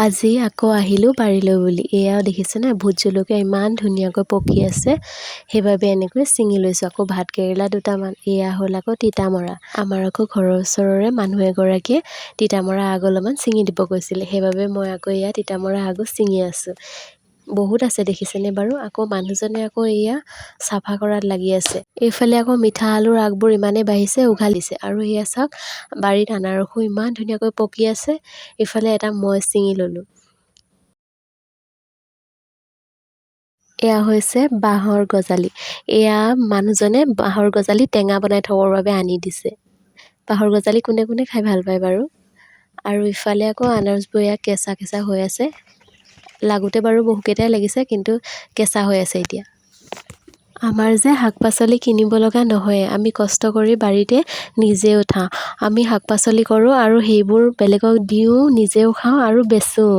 আজি আকৌ আহিলোঁ বাৰীলৈ বুলি। এয়াও দেখিছেনে ভোট জলকীয়া ইমান ধুনীয়াকৈ পকি আছে। সেইবাবে এনেকৈ ছিঙি লৈছোঁ। আকৌ ভাত কেৰেলা দুটামান এয়া হ'ল আকৌ তিতামৰা। আমাৰ আকৌ ঘৰৰ ওচৰৰে মানুহ এগৰাকীয়ে তিতামৰা আগ অলপমান ছিঙি দিব কৈছিলে। সেইবাবে মই আকৌ এয়া তিতামৰা আগো ছিঙি আছোঁ। বহুত আছে দেখিছেনে বাৰু? আকৌ মানুহজনে আকৌ এয়া চাফা কৰাত লাগি আছে। এইফালে আকৌ মিঠা আলুৰ আগবোৰ ইমানেই বাঢ়িছে উঘালিছে আৰু এয়া চাওক বাৰীত আনাৰসো ইমান ধুনীয়াকৈ পকি আছে ইফালে এটা মই ছিঙি ল'লোঁ। এয়া হৈছে বাঁহৰ গজালি। এয়া মানুহজনে বাঁহৰ গজালি টেঙা বনাই থ'বৰ বাবে আনি দিছে। বাঁহৰ গজালি কোনে কোনে খাই ভাল পায় বাৰু? আৰু ইফালে আকৌ আনাৰসবোৰ এয়া কেঁচা কেঁচা হৈ আছে। লাগোতে বাৰু বহুকেইটাই লাগিছে কিন্তু কেঁচা হৈ আছে এতিয়া। আমাৰ যে শাক পাচলি কিনিব লগা নহয় আমি কষ্ট কৰি বাৰীতে নিজে উঠাওঁ আমি শাক পাচলি কৰোঁ আৰু সেইবোৰ বেলেগক দিওঁ নিজেও খাওঁ আৰু বেচোঁ।